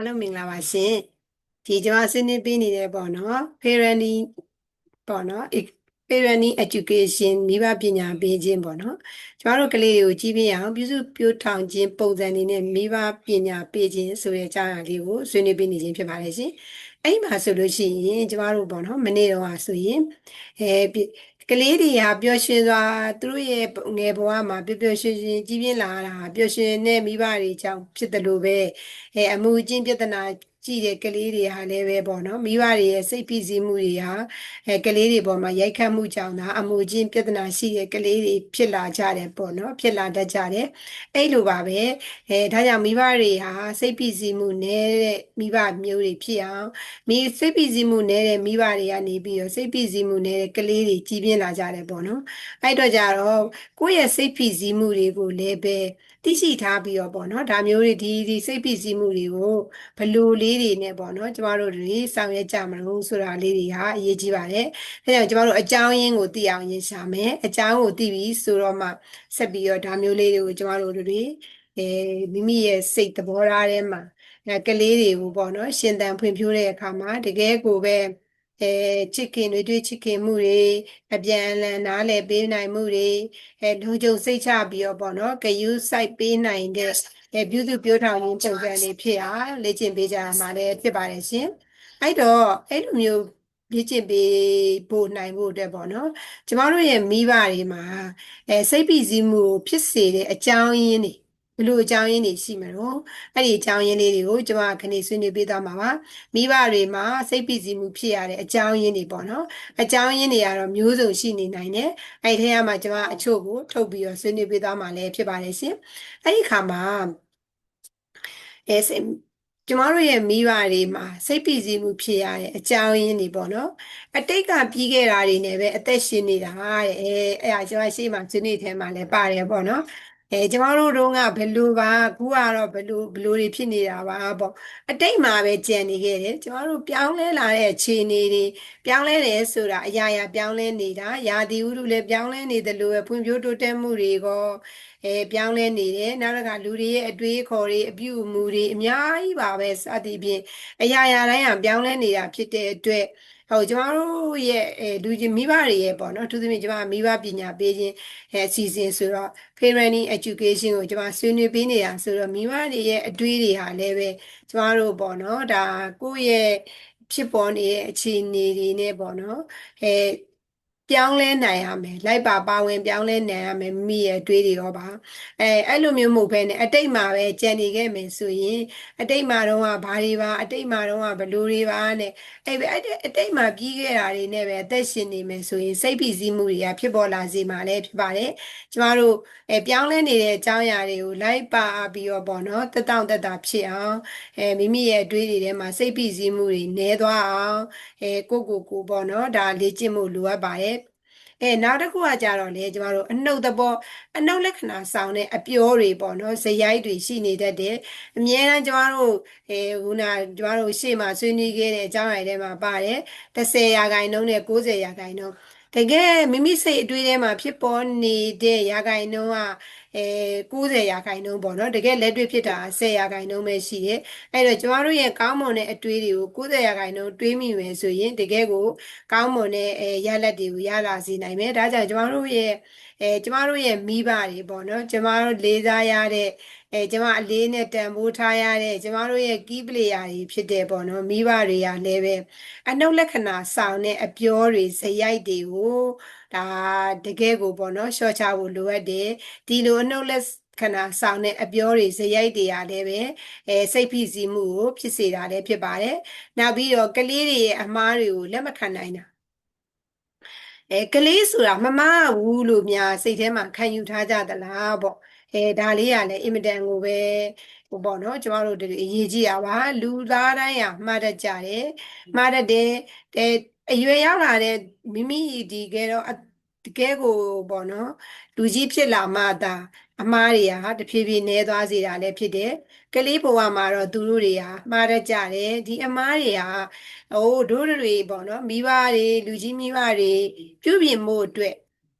အားလုံးမင်္ဂလာပါရှင်ဒီကျွန်မဆွေးနွေးပေးနေတယ်ပေါ့နော် parenting ပေါ့နော် parenting education မိဘပညာပေးခြင်းပေါ့နော်ကျွန်တော်တို့ကလေးတွေကိုကြီးပြင်းအောင်ပြုစုပြောထောင်ခြင်းပုံစံတွေနဲ့မိဘပညာပေးခြင်းဆိုတဲ့အကြောင်းအရာလေးကိုဆွေးနွေးပေးနေခြင်းဖြစ်ပါတယ်ရှင်အဲ့မှာဆိုလို့ရှိရင်ကျမတို့ပေါ့နော်မနေ့တော့ဆိုရင်အဲ ကလေးတွေဟာပျော်ရွှင်စွာသူတို့ရဲ့ငယ်ဘဝမှာပျော်ပျော်ရွှင်ရွှင်ကြီးပြင်းလာတာပျော်ရွှင်တဲ့မိဘတွေကြောင့်ဖြစ်တယ်လို့ပဲအဲအမှုအကျင့်ပြဿနာကြည့်တဲ့ကလေးတွေဟာလည်းပဲပေါ့နော်မိဘတွေရဲ့စိတ်ဖိစီးမှုတွေဟာအဲကလေးတွေပေါ်မှာရိုက်ခတ်မှုကြောင့်ဒါအမှုချင်းပြဿနာရှိတဲ့ကလေးတွေဖြစ်လာကြတယ်ပေါ့နော်ဖြစ်လာတတ်ကြတယ်အဲ့လိုပါပဲအဲဒါကြောင့်မိဘတွေဟာစိတ်ဖိစီးမှုနည်းတဲ့မိဘမျိုးတွေဖြစ်အောင်မိစိတ်ဖိစီးမှုနည်းတဲ့မိဘတွေကနေပြီးတော့စိတ်ဖိစီးမှုနည်းတဲ့ကလေးတွေကြီးပြင်းလာကြတယ်ပေါ့နော်အဲ့တော့ကြတော့ကိုယ့်ရဲ့စိတ်ဖိစီးမှုတွေကိုလည်းပဲသိရှိထားပြီးတော့ပေါ့နော်ဒါမျိုးတွေဒီဒီစိတ်ဖိစီးမှုတွေကိုဘလို့လေးတွေနဲ့ပေါ့နော်ကျမတို့တွေဆောင်ရွက်ကြမလို့ဆိုတာလေးတွေဟာအရေးကြီးပါတယ်။ဒါကြောင့်ကျမတို့အကြောင်းရင်းကိုသိအောင်ရင်ရှာမယ်။အကြောင်းကိုသိပြီးဆိုတော့မှဆက်ပြီးတော့ဒါမျိုးလေးတွေကိုကျမတို့တွေအဲမိမိရဲ့စိတ်သဘောထားထဲမှာအဲကလေးတွေကိုပေါ့နော်ရှင်သန်ဖွံ့ဖြိုးတဲ့အခါမှာတကယ်ကိုပဲ အဲချစ်ခင်တွေတွေ့ချစ်ခင်မှုတွေအပြန်အလှန်နားလည်ပေးနိုင်မှုတွေအဲလုံခြုံစိတ်ချပြီးတော့ပေါ့နော်ဂယူးစိုက်ပေးနိုင်တဲ့အဲပြုစုပြောထောင်ခြင်းပုံစံလေးဖြစ်အောင်လေ့ကျင့်ပေးကြရမှာလည်းဖြစ်ပါတယ်ရှင်အဲ့တော့အဲ့လိုမျိုးလေ့ကျင့်ပေးဖို့နိုင်ဖို့အတွက်ပေါ့နော်ကျမတို့ရဲ့မိဘတွေမှာအဲစိတ်ဖိစီးမှုကိုဖြစ်စေတဲ့အကြောင်းရင်းတွေ ဘလို့အကြောင်းရင်းတွေရှိမှာတော့အဲ့ဒီအကြောင်းရင်းလေးတွေကိုကျွန်မခဏဆွေးနွေးပေးသွားမှာပါမိဘတွေမှာစိတ်ပိစီမှုဖြစ်ရတဲ့အကြောင်းရင်းတွေပေါ့နော်အကြောင်းရင်းတွေကတော့မျိုးစုံရှိနေနိုင်တယ်အဲ့ဒီထဲမှာကျွန်မအချို့ကိုထုတ်ပြီးတော့ဆွေးနွေးပေးသွားမှာလည်းဖြစ်ပါတယ်ရှင်အဲ့ဒီခါမှာအဲကျမတို့ရဲ့မိဘတွေမှာစိတ်ပိစီမှုဖြစ်ရတဲ့အကြောင်းရင်းတွေပေါ့နော်အတိတ်ကပြီးခဲ့တာတွေနဲ့ပဲအသက်ရှင်နေတာတဲ့အဲအဲ့ဒါကျွန်မရှေ့မှာဆွေးနွေးထဲမှာလည်းပါတယ်ပေါ့နော် အဲကျမတို့တို့ကဘယ်လိုပါခုကတော့ဘယ်လိုဘယ်လိုတွေဖြစ်နေတာပါပေါ့အတိတ်မှာပဲကြံနေခဲ့တယ်ကျမတို့ပြောင်းလဲလာတဲ့အခြေအနေတွေပြောင်းလဲတယ်ဆိုတာအရာရာပြောင်းလဲနေတာရာသီဥတုလည်းပြောင်းလဲနေတယ်လို့ပဲဖွံ့ဖြိုးတိုးတက်မှုတွေကိုအဲပြောင်းလဲနေတယ်နောက်တစ်ခါလူတွေရဲ့အတွေးခေါ်တွေအပြုအမူတွေအများကြီးပါပဲစသည်ဖြင့်အရာရာတိုင်းကပြောင်းလဲနေတာဖြစ်တဲ့အတွက် ဟုတ်ကျမတို့ရဲ့အဲလူကြီးမိဘတွေရဲ့ပေါ့နော်သူသမီးကျမမိဘပညာပေးခြင်းအဲအစီအစဉ်ဆိုတော့ parenting education ကိုကျမဆွေးနွေးပေးနေတာဆိုတော့မိဘတွေရဲ့အတွေးတွေဟာလည်းပဲကျမတို့ပေါ့နော်ဒါကိုယ့်ရဲ့ဖြစ်ပေါ်နေတဲ့အခြေအနေတွေနဲ့ပေါ့နော်အဲ ပြောင်းလဲနိုင်ရမယ်လိုက်ပါပါဝင်ပြောင်းလဲနိုင်ရမယ်မိရဲ့အတွေးတွေရောပါအဲအဲ့လိုမျိုးမဟုတ်ဘဲနဲ့အတိတ်မှာပဲကြံနေခဲ့မယ်ဆိုရင်အတိတ်မှာတော့ဘာတွေပါအတိတ်မှာတော့ဘလူတွေပါနဲ့အဲ့ပဲအတိတ်မှာပြီးခဲ့တာတွေနဲ့ပဲအသက်ရှင်နေမယ်ဆိုရင်စိတ်ဖိစီးမှုတွေကဖြစ်ပေါ်လာစေမှာလည်းဖြစ်ပါတယ်ကျမတို့အဲပြောင်းလဲနေတဲ့အကြောင်းအရာတွေကိုလိုက်ပါပြီးတော့ပေါ့နော်တက်တောင့်တက်တာဖြစ်အောင်အဲမိမိရဲ့အတွေးတွေထဲမှာစိတ်ဖိစီးမှုတွေနည်းသွားအောင်အဲကိုကိုကိုပေါ့နော်ဒါလေ့ကျင့်မှုလိုအပ်ပါတယ် အဲနောက်တစ်ခုကကြတော့လေကျမတို့အနှုတ်သဘောအနှုတ်လက္ခဏာဆောင်တဲ့အပြောတွေပေါ့နော်ဇယိုက်တွေရှိနေတတ်တယ်အများအားကျမတို့အဲခုနကျမတို့ရှေ့မှာဆွေးနွေးခဲ့တဲ့အကြောင်းအရာတွေမှာပါတယ်30ရာခိုင်နှုန်းနဲ့90ရာခိုင်နှုန်းတကယ်မိမိစိတ်အတွေးထဲမှာဖြစ်ပေါ်နေတဲ့ရာခိုင်နှုန်းက အဲ90ရာခိုင်နှုန်းပေါ့နော်တကယ်လက်တွေ့ဖြစ်တာ10ရာခိုင်နှုန်းပဲရှိတယ်အဲ့တော့ကျမတို့ရဲ့ကောင်းမွန်တဲ့အတွေးတွေကို90ရာခိုင်နှုန်းတွေးမိမယ်ဆိုရင်တကယ်ကိုကောင်းမွန်တဲ့အဲရလက်တွေကိုရလာစေနိုင်မယ်ဒါကြောင့်ကျမတို့ရဲ့အဲကျမတို့ရဲ့မိဘတွေပေါ့နော်ကျမတို့လေးစားရတဲ့အဲကျမအလေးနဲ့တန်ဖိုးထားရတဲ့ကျမတို့ရဲ့ကီးပလေယာတွေဖြစ်တဲ့ပေါ့နော်မိဘတွေကလည်းပဲအနှုတ်လက္ခဏာဆောင်တဲ့အပြောတွေဇယိုက်တွေကို ဒါတကယ်ကိုပေါ့နော်ရှော့ချဖို့လိုအပ်တယ်ဒီလိုအနှုတ်လက်ခဏဆောင်တဲ့အပြောတွေဇယိုက်တွေကလည်းပဲအဲစိတ်ဖိစီးမှုကိုဖြစ်စေတာလည်းဖြစ်ပါတယ်နောက်ပြီးတော့ကလေးတွေရဲ့အမားတွေကိုလက်မခံနိုင်တာအဲကလေးဆိုတာမမဘူးလို့များစိတ်ထဲမှာခံယူထားကြသလားပေါ့အဲဒါလေးကလည်းအင်မတန်ကိုပဲဟိုပေါ့နော်ကျမတို့တို့အရေးကြီးတာပါလူသားတိုင်းကမှားတတ်ကြတယ်မှားတတ်တယ်အဲ အရွယ်ရောက်လာတဲ့မိမိဒီကဲတော့တကယ်ကိုပေါ့နော်လူကြီးဖြစ်လာမှသာအမားတွေကတဖြည်းဖြည်းနည်းသွားစေတာလည်းဖြစ်တယ်ကလေးဘဝမှာတော့သူတို့တွေကမှားတတ်ကြတယ်ဒီအမားတွေကဟိုတို့တွေပေါ့နော်မိဘတွေလူကြီးမိဘတွေပြုပြင်မှုအတွက်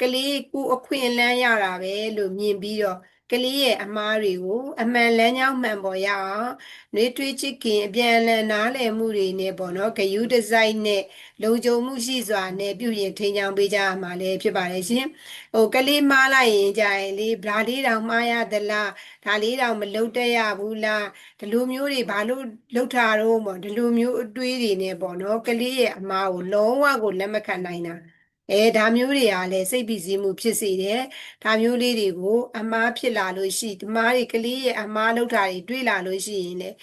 ကလေးကိုအခွင့်အလမ်းရတာပဲလို့မြင်ပြီးတော့ ကလေးရဲ့အမားတွေကိုအမှန်လမ်းကြောင်းမှန်ပေါ်ရအောင်နှွေးထွေးချစ်ခင်အပြန်အလှန်နားလည်မှုတွေနဲ့ပေါ့နော်ဂယူးဒီဇိုင်းနဲ့လုံခြုံမှုရှိစွာနဲ့ပြုပြင်ထိန်းချောင်းပေးကြရမှာလည်းဖြစ်ပါတယ်ရှင်ဟိုကလေးမားလိုက်ရင်ကြရင်လေဗလာလေးတောင်မှားရသလားဒါလေးတောင်မလုတ်တက်ရဘူးလားဒီလိုမျိုးတွေဘာလို့လုတ်ထားတော့ပေါ့ဒီလိုမျိုးအတွေးတွေနဲ့ပေါ့နော်ကလေးရဲ့အမားကိုလုံးဝကိုလက်မခံနိုင်တာ အဲဒါမျိုးတွေကလည်းစိတ်ဖိစီးမှုဖြစ်စေတယ်ဒါမျိုးလေးတွေကိုအမားဖြစ်လာလို့ရှိဒီမားတွေကလေးရဲ့အမားလောက်တာတွေတွေးလာလို့ရှိရင်လည်း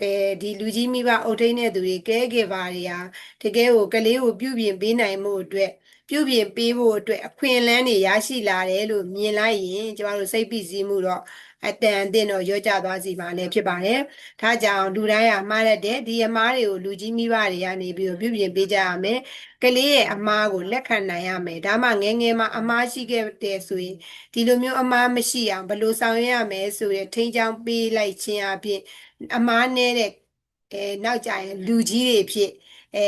အဲဒီလူကြီးမိဘအုပ်ထိန်းတဲ့သူတွေကဲကေပါတွေဟာတကယ်ကိုကလေးကိုပြုပြင်ပေးနိုင်မှုအတွက်ပြုပြင်ပေးဖို့အတွက်အခွင့်အလမ်းတွေရရှိလာတယ်လို့မြင်လိုက်ရင်ကျမတို့စိတ်ဖိစီးမှုတော့ အတန်အသင့်တော့ရောကြသွားစီပါလည်းဖြစ်ပါတယ်။ဒါကြောင့်လူတိုင်းကမှားတတ်တဲ့ဒီအမားတွေကိုလူကြီးမိဘတွေကနေပြီးတော့ပြုပြင်ပေးကြရမယ်။ကလေးရဲ့အမားကိုလက်ခံနိုင်ရမယ်။ဒါမှငယ်ငယ်မှာအမားရှိခဲ့တဲ့ဆိုရင်ဒီလိုမျိုးအမားမရှိအောင်ဘယ်လိုဆောင်ရွက်ရမယ်ဆိုရယ်ထိန်းချောင်းပေးလိုက်ခြင်းအပြင်အမားနဲ့အဲနောက်ကြရင်လူကြီးတွေဖြစ်အဲ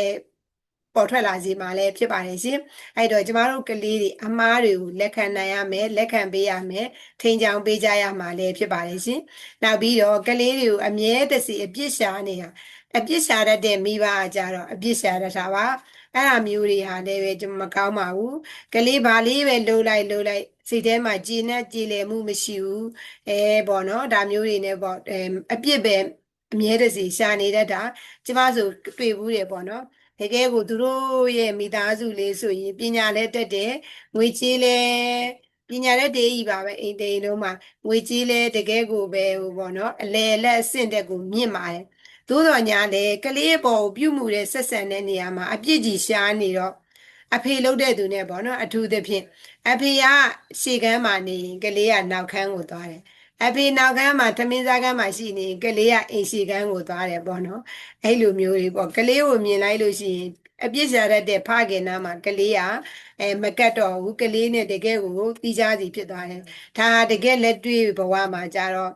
ပေါ်ထွက်လာစေမှာလည်းဖြစ်ပါတယ်ရှင်အဲ့တော့ကျမတို့ကလေးတွေအမားတွေကိုလက်ခံနိုင်ရမယ်လက်ခံပေးရမယ်ထိန်ချောင်ပေးကြရမှာလည်းဖြစ်ပါတယ်ရှင်နောက်ပြီးတော့ကလေးတွေကိုအမြဲတစေအပြစ်ရှာနေတာအပြစ်ရှာတတ်တဲ့မိဘကကြတော့အပြစ်ရှာတတ်တာပါအဲ့အမျိုးတွေဟာလည်းပဲကျွန်မကောင်းပါဘူးကလေးဘာလေးပဲလှုပ်လိုက်လှုပ်လိုက်စိတ်ထဲမှာကြည်နဲ့ကြည်လည်မှုမရှိဘူးအဲပေါ့နော်ဒါမျိုးတွေနဲ့ပေါ့အပြစ်ပဲအမြဲတစေရှာနေတတ်တာကျမဆိုတွေ့ဘူးတယ်ပေါ့နော် တကယ်ကိုသူတို့ရဲ့မိသားစုလေးဆိုရင်ပညာလည်းတက်တယ်ငွေကြေးလည်းပညာလည်းတေးကြီးပါပဲအိမ်တိန်လုံးမှာငွေကြေးလည်းတကယ်ကိုပဲဟိုပေါ့နော်အလဲလက်အဆင့်တက်ကိုမြင့်ပါတယ်သို့တော်ညာလည်းကလေးပေါ်ကိုပြုမှုတဲ့ဆက်ဆံတဲ့နေရာမှာအပြစ်ကြီးရှားနေတော့အဖေလှုပ်တဲ့သူနဲ့ပေါ့နော်အထူးသဖြင့်အဖေကရှေ့ကမ်းမှာနေရင်ကလေးကနောက်ခန်းကိုသွားတယ် အဖေနောက်ကမ်းမှာသမင်းစားကမ်းမှာရှိနေကလေးကအိမ်ရှိကမ်းကိုသွားတယ်ပေါ့နော်အဲ့လိုမျိုးတွေပေါ့ကလေးကိုမြင်လိုက်လို့ရှိရင်အပြစ်ရှာတတ်တဲ့ဖခင်နာမှာကလေးကအဲမကတ်တော့ဘူးကလေးနဲ့တကယ်ကိုတီးခြားစီဖြစ်သွားတယ်ဒါတကယ်လက်တွေ့ဘဝမှာကြတော့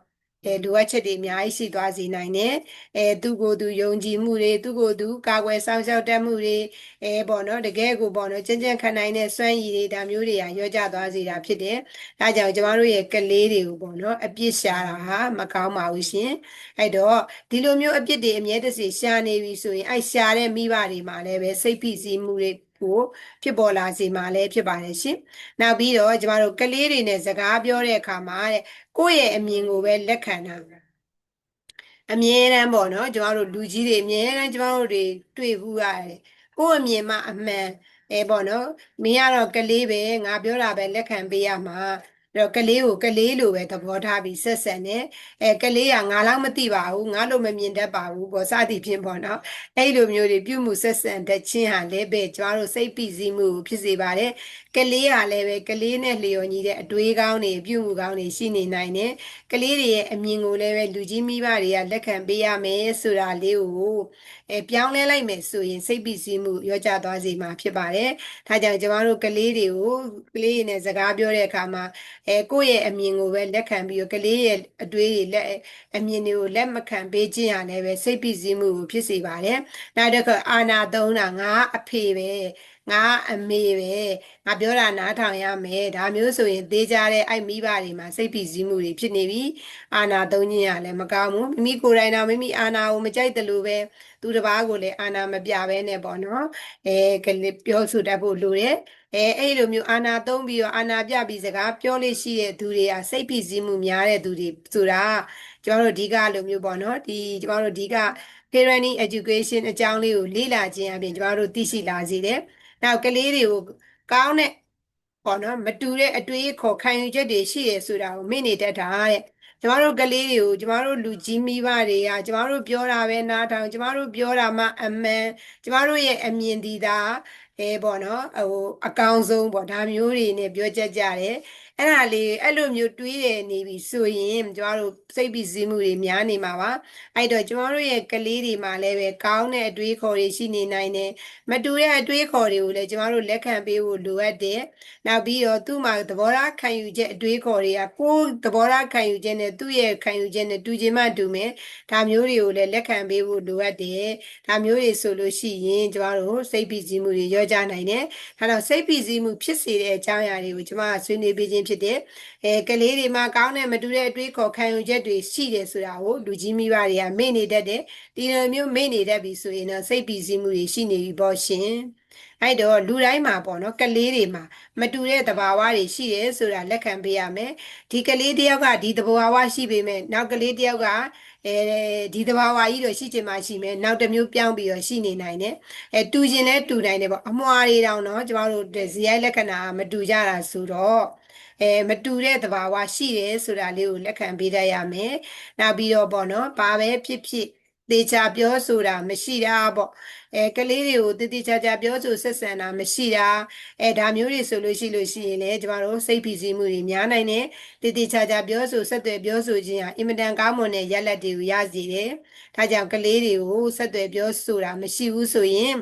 အဲလိုအပ်ချက်တွေအများကြီးရှိသွားစေနိုင်တယ်အဲသူ့ကိုယ်သူယုံကြည်မှုတွေသူ့ကိုယ်သူကာကွယ်ဆောင်ရှောက်တတ်မှုတွေအဲပေါ့နော်တကယ်ကိုပေါ့နော်ကျဉ်ကျဉ်ခံနိုင်တဲ့စွမ်းရည်တွေဒါမျိုးတွေကရောကြသွားစေတာဖြစ်တယ်ဒါကြောင့်ကျမတို့ရဲ့ကလေးတွေကိုပေါ့နော်အပြစ်ရှာတာဟာမကောင်းပါဘူးရှင်အဲ့တော့ဒီလိုမျိုးအပြစ်တွေအမြဲတစေရှာနေပြီဆိုရင်အဲ့ရှာတဲ့မိဘတွေမှာလည်းပဲစိတ်ဖိစီးမှုတွေ ကိုဖြစ်ပေါ်လာစေမှာလည်းဖြစ်ပါတယ်ရှင်။နောက်ပြီးတော့ကျမတို့ကလေးတွေနဲ့စကားပြောတဲ့အခါမှာတဲ့ကိုယ့်ရဲ့အမြင်ကိုပဲလက်ခံတာအမြဲတမ်းပေါ့နော်ကျမတို့လူကြီးတွေအမြဲတမ်းကျမတို့တွေတွေ့ဘူးရတယ်ကိုယ့်အမြင်မှအမှန်အဲပေါ့နော်မင်းကတော့ကလေးပဲငါပြောတာပဲလက်ခံပေးရမှာ တော့ကလေးကိုကလေးလိုပဲသဘောထားပြီးဆက်ဆက်နေအဲကလေးကငါလောက်မသိပါဘူးငါလိုမမြင်တတ်ပါဘူးပေါ့စသည်ဖြင့်ပေါ့နော်အဲ့လိုမျိုးတွေပြုမှုဆက်ဆံတတ်ခြင်းဟာလည်းပဲကျမတို့စိတ်ပိစည်းမှုဖြစ်စေပါတယ်ကလေးဟာလည်းပဲကလေးနဲ့လျော်ညီတဲ့အတွေးကောင်းတွေပြုမှုကောင်းတွေရှိနေနိုင်တယ်ကလေးတွေရဲ့အမြင်ကိုလည်းပဲလူကြီးမိဘတွေကလက်ခံပေးရမယ်ဆိုတာလေးကို အဲပြောင်းလဲလိုက်မယ်ဆိုရင်စိတ်ပိစည်းမှုရောကြသွားစေမှာဖြစ်ပါတယ်ဒါကြောင့်ကျမတို့ကလေးတွေကိုကလေးတွေနဲ့စကားပြောတဲ့အခါမှာအဲကိုယ့်ရဲ့အမြင်ကိုပဲလက်ခံပြီးတော့ကလေးရဲ့အတွေးတွေလက်အမြင်တွေကိုလက်မခံပေးခြင်းရလည်းပဲစိတ်ပိစည်းမှုကိုဖြစ်စေပါတယ်နောက်တစ်ခါအာနာသုံးတာငါအဖေပဲ ငါအမေပဲငါပြောတာနားထောင်ရမယ်ဒါမျိုးဆိုရင်သေးကြတဲ့အဲ့မိဘတွေမှာစိတ်ဖိစီးမှုတွေဖြစ်နေပြီအာနာသုံးခြင်းရလည်းမကောင်းဘူးမိမိကိုယ်တိုင်တော့မိမိအာနာကိုမကြိုက်တယ်လို့ပဲသူတစ်ပါးကိုလည်းအာနာမပြဘဲနဲ့ပေါ့နော်အဲကလေးပြောဆိုတတ်ဖို့လိုတယ်အဲအဲ့လိုမျိုးအာနာသုံးပြီးတော့အာနာပြပြီးစကားပြောလို့ရှိတဲ့သူတွေကစိတ်ဖိစီးမှုများတဲ့သူတွေဆိုတာကျွန်တော်တို့ဒီကလိုမျိုးပေါ့နော်ဒီကျွန်တော်တို့ဒီက parenting education အကြောင်းလေးကိုလေ့လာခြင်းအပြင်ကျွန်တော်တို့သိရှိလာစေတယ် နောက်ကလေးတွေကိုကောင်းတဲ့ပေါ့နော်မတူတဲ့အတွေးခေါ်ခံယူချက်တွေရှိရဆိုတာကိုမေ့နေတတ်တာတဲ့ကျမတို့ကလေးတွေကိုကျမတို့လူကြီးမိဘတွေကကျမတို့ပြောတာပဲနားထောင်ကျမတို့ပြောတာမှအမှန်ကျမတို့ရဲ့အမြင်ဒီသာအဲပေါ့နော်ဟိုအကောင်းဆုံးပေါ့ဒါမျိုးတွေနဲ့ပြောချက်ကြတယ် အဲ့ဒါလေးအဲ့လိုမျိုးတွေးတယ်နေပြီဆိုရင်ကျမတို့စိတ်ပီစည်းမှုတွေများနေမှာပါအဲ့တော့ကျမတို့ရဲ့ကလေးတွေမှာလည်းပဲကောင်းတဲ့အတွေးခေါ်တွေရှိနေနိုင်တယ်မတူတဲ့အတွေးခေါ်တွေကိုလည်းကျမတို့လက်ခံပေးဖို့လိုအပ်တယ်နောက်ပြီးတော့သူ့မှာသဘောထားခံယူချက်အတွေးခေါ်တွေကကိုယ်သဘောထားခံယူချက်နဲ့သူ့ရဲ့ခံယူချက်နဲ့တူချင်မှတူမယ်ဒါမျိုးတွေကိုလည်းလက်ခံပေးဖို့လိုအပ်တယ်ဒါမျိုးတွေဆိုလို့ရှိရင်ကျမတို့စိတ်ပီစည်းမှုတွေရောကြနိုင်တယ်ဒါတော့စိတ်ပီစည်းမှုဖြစ်စေတဲ့အကြောင်းအရာတွေကိုကျမဆွေးနွေးပေးခြင်းဖြစ်တဲ့အဲကလေးတွေမှာကောင်းတဲ့မတူတဲ့အတွေးခေါ်ခံယူချက်တွေရှိတယ်ဆိုတာကိုလူကြီးမိဘတွေကမေ့နေတတ်တယ်ဒီလိုမျိုးမေ့နေတတ်ပြီဆိုရင်တော့စိတ်ပီစီမှုတွေရှိနေပြီပေါ့ရှင်အဲ့တော့လူတိုင်းမှာပေါ့နော်ကလေးတွေမှာမတူတဲ့သဘာဝတွေရှိတယ်ဆိုတာလက်ခံပေးရမယ်ဒီကလေးတယောက်ကဒီသဘာဝရှိပေမဲ့နောက်ကလေးတယောက်ကအဲဒီသဘာဝကြီးတော့ရှိချင်မှရှိမယ်နောက်တစ်မျိုးပြောင်းပြီးတော့ရှိနေနိုင်တယ်အဲတူခြင်းနဲ့တူနိုင်တယ်ပေါ့အမွာတွေတောင်တော့ကျမတို့ဇီရိုက်လက္ခဏာမတူကြတာဆိုတော့ အဲမတူတဲ့သဘာဝရှိတယ်ဆိုတာလေးကိုလက်ခံပေးတတ်ရမယ်နောက်ပြီးတော့ပေါ့နော်ဘာပဲဖြစ်ဖြစ်သေချာပြောဆိုတာမရှိတာပေါ့အဲကလေးတွေကိုတည်တည်ချာချာပြောဆိုဆက်ဆံတာမရှိတာအဲဒါမျိုးတွေဆိုလို့ရှိလို့ရှိရင်လည်းကျမတို့စိတ်ဖိစီးမှုတွေများနိုင်တယ်တည်တည်ချာချာပြောဆိုဆက်သွယ်ပြောဆိုခြင်းဟာအင်မတန်ကောင်းမွန်တဲ့ရလဒ်တွေကိုရစေတယ်ဒါကြောင့်ကလေးတွေကိုဆက်သွယ်ပြောဆိုတာမရှိဘူးဆိုရင်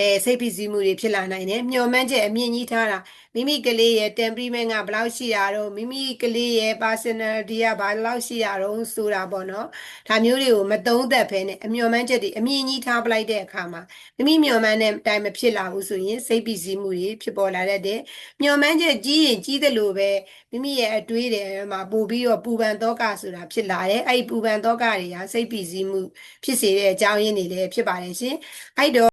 အဲစိတ်ဖိစီးမှုတွေဖြစ်လာနိုင်တယ်မျှော်မှန်းချက်အမြင့်ကြီးထားတာမိမိကလေးရဲ့ temperament ကဘယ်လောက်ရှိရတော့မိမိကလေးရဲ့ personality ကဘယ်လောက်ရှိရတော့ဆိုတာပေါ့နော်ဒါမျိုးတွေကိုမသုံးသက်ဖဲနဲ့အမျှော်မှန်းချက်တွေအမြင့်ကြီးထားပလိုက်တဲ့အခါမှာမိမိမျှော်မှန်းတဲ့အတိုင်းမဖြစ်လာဘူးဆိုရင်စိတ်ဖိစီးမှုတွေဖြစ်ပေါ်လာတတ်တယ်မျှော်မှန်းချက်ကြီးရင်ကြီးတယ်လို့ပဲမိမိရဲ့အတွေးတွေမှာပို့ပြီးတော့ပူပန်သောကဆိုတာဖြစ်လာတယ်အဲ့ဒီပူပန်သောကတွေကစိတ်ဖိစီးမှုဖြစ်စေတဲ့အကြောင်းရင်းတွေလည်းဖြစ်ပါတယ်ရှင်အဲ့တော့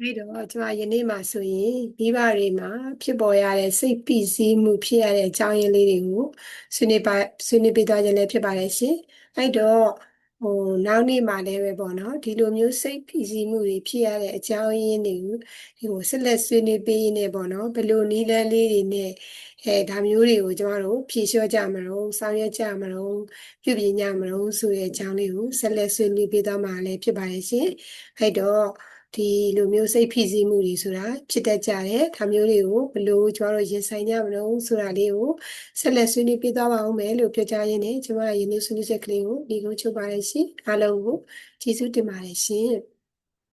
အဲ့တော့ကျွန်မယနေ့မှာဆိုရင်မိဘတွေမှာဖြစ်ပေါ်ရတဲ့စိတ်ဖိစီးမှုဖြစ်ရတဲ့အကြောင်းရင်းလေးတွေကိုဆွေးနွေးပါဆွေးနွေးပေးသွားခြင်းလည်းဖြစ်ပါတယ်ရှင်အဲ့တော့ဟိုနောက်နေ့မှာလည်းပဲပေါ့နော်ဒီလိုမျိုးစိတ်ဖိစီးမှုတွေဖြစ်ရတဲ့အကြောင်းရင်းတွေကိုဒီကိုဆက်လက်ဆွေးနွေးပေးနေပေါ့နော်ဘယ်လိုနည်းလမ်းလေးတွေနဲ့အဲဒါမျိုးတွေကိုကျမတို့ဖြေလျှော့ကြမလို့ဆောင်ရွက်ကြမလို့ပြုပြင်ကြမလို့ဆိုတဲ့အကြောင်းလေးကိုဆက်လက်ဆွေးနွေးပေးသွားမှာလည်းဖြစ်ပါတယ်ရှင်အဲ့တော့ ဒီလိုမျိုးစိတ်ဖိစီးမှုတွေဆိုတာဖြစ်တတ်ကြတယ်ဒါမျိုးတွေကိုဘလို့ကျမတို့ရင်ဆိုင်ကြမလို့ဆိုတာလေးကိုဆက်လက်ဆွေးနွေးပြသွားပါအောင်မယ်လို့ပြောကြားရင်းနဲ့ကျမရဲ့ယနေ့ဆွေးနွေးချက်ကလေးကိုဒီကုန်းချုပ်ပါရရှင်အားလုံးကိုကျေးဇူးတင်ပါတယ်ရှင်